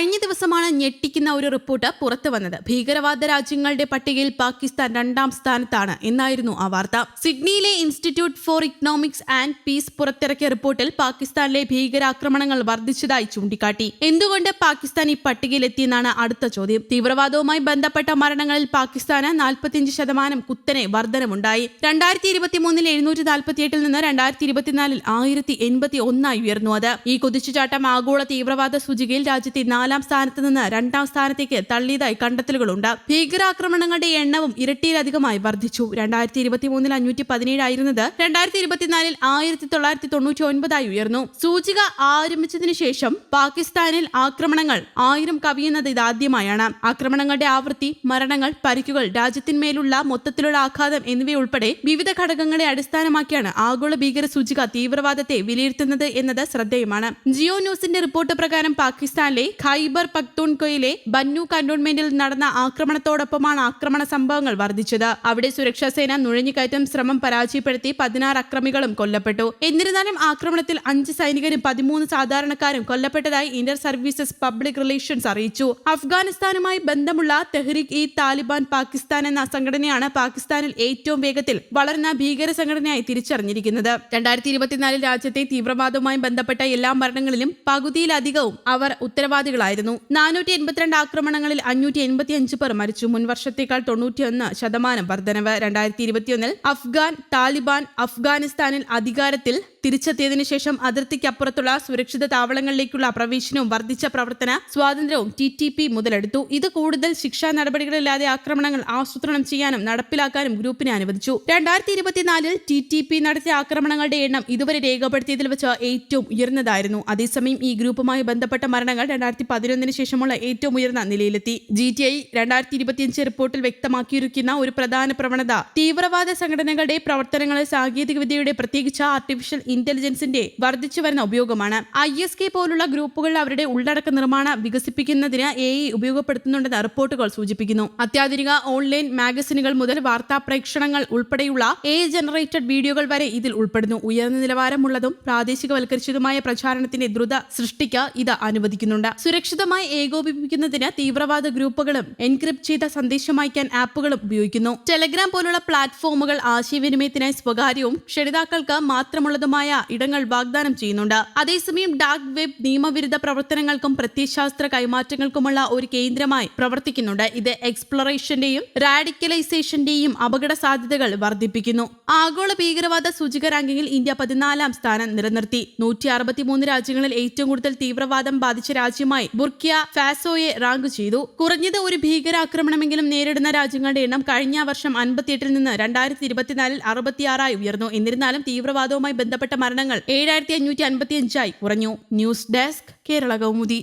കഴിഞ്ഞ ദിവസമാണ് ഞെട്ടിക്കുന്ന ഒരു റിപ്പോർട്ട് പുറത്തു വന്നത്. ഭീകരവാദ രാജ്യങ്ങളുടെ പട്ടികയിൽ പാകിസ്ഥാൻ രണ്ടാം സ്ഥാനത്താണ് എന്നായിരുന്നു ആ വാർത്ത. സിഡ്നിയിലെ Institute for Economics and Peace പുറത്തിറക്കിയ റിപ്പോർട്ടിൽ പാകിസ്ഥാനിലെ ഭീകരാക്രമണങ്ങൾ വർദ്ധിച്ചതായി ചൂണ്ടിക്കാട്ടി. എന്തുകൊണ്ട് പാകിസ്ഥാൻ ഈ പട്ടികയിലെത്തിയെന്നാണ് അടുത്ത ചോദ്യം. തീവ്രവാദവുമായി ബന്ധപ്പെട്ട മരണങ്ങളിൽ പാകിസ്ഥാന് നാൽപ്പത്തിയഞ്ച് ശതമാനം കുത്തനെ വർധനമുണ്ടായി. രണ്ടായിരത്തി ഇരുപത്തിമൂന്നിൽ എഴുന്നൂറ്റി നാൽപ്പത്തിയെട്ടിൽ നിന്ന് രണ്ടായിരത്തി ഇരുപത്തിനാലിൽ ആയിരത്തി എൺപത്തി ഒന്നായി ഉയർന്നു അത്. ഈ കുതിച്ചുചാട്ടം ആഗോള തീവ്രവാദ സൂചികയിൽ രാജ്യത്തെ നാലാം സ്ഥാനത്ത് നിന്ന് രണ്ടാം സ്ഥാനത്തേക്ക് തള്ളിയതായി കണ്ടെത്തലുകളുണ്ട്. ഭീകരാക്രമണങ്ങളുടെ എണ്ണവും ഇരട്ടിയിലധികമായി വർദ്ധിച്ചു. രണ്ടായിരത്തി ഇരുപത്തി മൂന്നിൽ അഞ്ഞൂറ്റി പതിനേഴായിരുന്നത് രണ്ടായിരത്തി ഇരുപത്തിനാലിൽ ആയിരത്തി തൊള്ളായിരത്തി തൊണ്ണൂറ്റി ഒൻപതായി ഉയർന്നു. സൂചിക ആരംഭിച്ചതിനു ശേഷം പാകിസ്ഥാനിൽ ആക്രമണങ്ങൾ ആയിരം കവിയുന്നത് ഇതാദ്യമായാണ്. ആക്രമണങ്ങളുടെ ആവൃത്തി മരണങ്ങൾ പരിക്കുകൾ രാജ്യത്തിന്മേലുള്ള മൊത്തത്തിലുള്ള ആഘാതം എന്നിവയുൾപ്പെടെ വിവിധ ഘടകങ്ങളെ അടിസ്ഥാനമാക്കിയാണ് ആഗോള ഭീകര സൂചിക തീവ്രവാദത്തെ വിലയിരുത്തുന്നത് എന്നത് ശ്രദ്ധേയമാണ്. ജിയോ ന്യൂസിന്റെ റിപ്പോർട്ട് പ്രകാരം പാകിസ്ഥാനിലെ ഖൈബർ പക്തൂൺകൊയിലെ ബന്നു കന്റോൺമെന്റിൽ നടന്ന ആക്രമണത്തോടൊപ്പമാണ് ആക്രമണ സംഭവങ്ങൾ വർദ്ധിച്ചത്. അവിടെ സുരക്ഷാസേന നുഴഞ്ഞുകയറ്റം ശ്രമം പരാജയപ്പെടുത്തി പതിനാറ് അക്രമികളും കൊല്ലപ്പെട്ടു. എന്നിരുന്നാലും ആക്രമണത്തിൽ അഞ്ച് സൈനികരും പതിമൂന്ന് സാധാരണക്കാരും കൊല്ലപ്പെട്ടതായി ഇന്റർ സർവീസസ് പബ്ലിക് റിലേഷൻസ് അറിയിച്ചു. അഫ്ഗാനിസ്ഥാനുമായി ബന്ധമുള്ള തെഹ്രിക് ഇ താലിബാൻ പാകിസ്ഥാൻ എന്ന സംഘടനയാണ് പാകിസ്ഥാനിൽ ഏറ്റവും വേഗത്തിൽ വളർന്ന ഭീകര സംഘടനയായി തിരിച്ചറിഞ്ഞിരിക്കുന്നത്. രണ്ടായിരത്തി ഇരുപത്തിനാലിൽ രാജ്യത്തെ തീവ്രവാദവുമായി ബന്ധപ്പെട്ട എല്ലാ മരണങ്ങളിലും പകുതിയിലധികവും അവർ ഉത്തരവാദികളായിരുന്നു നാനൂറ്റി എൺപത്തിരണ്ട് ആക്രമണങ്ങളിൽ അഞ്ഞൂറ്റി എൺപത്തി അഞ്ച് പേർ മരിച്ചു. മുൻവർഷത്തേക്കാൾ തൊണ്ണൂറ്റിയൊന്ന് ശതമാനം വർധനവ്. രണ്ടായിരത്തി ഇരുപത്തിയൊന്നിൽ അഫ്ഗാൻ താലിബാൻ അഫ്ഗാനിസ്ഥാനിൽ അധികാരത്തിൽ തിരിച്ചെത്തിയതിനു ശേഷം അതിർത്തിക്കപ്പുറത്തുള്ള സുരക്ഷിത താവളങ്ങളിലേക്കുള്ള പ്രവേശനവും വർദ്ധിച്ച പ്രവർത്തന സ്വാതന്ത്ര്യവും ടി ടി പി മുതലെടുത്തു. ഇത് കൂടുതൽ ശിക്ഷാ നടപടികളില്ലാതെ ആക്രമണങ്ങൾ ആസൂത്രണം ചെയ്യാനും നടപ്പിലാക്കാനും ഗ്രൂപ്പിനെ അനുവദിച്ചു. രണ്ടായിരത്തി ഇരുപത്തിനാലിൽ ടി ടി പി നടത്തിയ ആക്രമണങ്ങളുടെ എണ്ണം ഇതുവരെ രേഖപ്പെടുത്തിയതിൽ വെച്ച് ഏറ്റവും ഉയർന്നതായിരുന്നു. അതേസമയം ഈ ഗ്രൂപ്പുമായി ബന്ധപ്പെട്ട മരണങ്ങൾ രണ്ടായിരത്തി പതിനൊന്നിന് ശേഷമുള്ള ഏറ്റവും ഉയർന്ന നിലയിലെത്തി. ജി ടി ഐ രണ്ടായിരത്തി ഇരുപത്തിയഞ്ച് റിപ്പോർട്ടിൽ വ്യക്തമാക്കിയിരിക്കുന്ന ഒരു പ്രധാന പ്രവണത തീവ്രവാദ സംഘടനകളുടെ പ്രവർത്തനങ്ങളെ സാങ്കേതികവിദ്യയുടെ പ്രത്യേകിച്ച് ആർട്ടിഫിഷ്യൽ ഇന്റലിജൻസിന്റെ വർദ്ധിച്ചു വരുന്ന ഉപയോഗമാണ്. ഐ എസ് കെ പോലുള്ള ഗ്രൂപ്പുകൾ അവരുടെ ഉള്ളടക്ക നിർമ്മാണം വികസിപ്പിക്കുന്നതിന് എ ഐ ഉപയോഗപ്പെടുത്തുന്നുണ്ടെന്ന് റിപ്പോർട്ടുകൾ സൂചിപ്പിക്കുന്നു. അത്യാധുനിക ഓൺലൈൻ മാഗസിനുകൾ മുതൽ വാർത്താ പ്രേക്ഷണങ്ങൾ ഉൾപ്പെടെയുള്ള എ ജനറേറ്റഡ് വീഡിയോകൾ വരെ ഇതിൽ ഉൾപ്പെടുന്നു. ഉയർന്ന നിലവാരമുള്ളതും പ്രാദേശികവൽക്കരിച്ചതുമായ പ്രചാരണത്തിന്റെ ദ്രുത സൃഷ്ടിക്ക് ഇത് അനുവദിക്കുന്നുണ്ട്. സുരക്ഷിതമായി ഏകോപിപ്പിക്കുന്നതിന് തീവ്രവാദ ഗ്രൂപ്പുകളും എൻക്രിപ്റ്റ് ചെയ്ത സന്ദേശം അയക്കാൻ ആപ്പുകളും ഉപയോഗിക്കുന്നു. ടെലഗ്രാം പോലുള്ള പ്ലാറ്റ്ഫോമുകൾ ആശയവിനിമയത്തിനായി സ്വകാര്യവും ക്ഷണിതാക്കൾക്ക് മാത്രമുള്ളതുമായ ഇടങ്ങൾ വാഗ്ദാനം ചെയ്യുന്നുണ്ട്. അതേസമയം ഡാർക്ക് വെബ് നിയമവിരുദ്ധ പ്രവർത്തനങ്ങൾക്കും പ്രത്യയശാസ്ത്ര കൈമാറ്റങ്ങൾക്കുമുള്ള ഒരു കേന്ദ്രമായി പ്രവർത്തിക്കുന്നുണ്ട്. ഇത് എക്സ്പ്ലറേഷന്റെയും റാഡിക്കലൈസേഷന്റെയും അപകട സാധ്യതകൾ വർദ്ധിപ്പിക്കുന്നു. ആഗോള ഭീകരവാദ സൂചിക റാങ്കിങ്ങിൽ ഇന്ത്യ പതിനാലാം സ്ഥാനം നിലനിർത്തി. നൂറ്റി അറുപത്തിമൂന്ന് രാജ്യങ്ങളിൽ ഏറ്റവും കൂടുതൽ തീവ്രവാദം ബാധിച്ച രാജ്യമായി ബുർക്കിയ ഫാസോയെ റാങ്ക് ചെയ്തു. കുറഞ്ഞത് ഒരു ഭീകരാക്രമണമെങ്കിലും നേരിടുന്ന രാജ്യങ്ങളുടെ എണ്ണം കഴിഞ്ഞ വർഷം അൻപത്തിയെട്ടിൽ നിന്ന് രണ്ടായിരത്തി ഇരുപത്തിനാലിൽ അറുപത്തിയാറായി ഉയർന്നു. എന്നിരുന്നാലും തീവ്രവാദവുമായി ബന്ധപ്പെട്ട മരണങ്ങൾ ഏഴായിരത്തി അഞ്ഞൂറ്റി അൻപത്തി അഞ്ചായി കുറഞ്ഞു. News desk Kerala Kaumudi.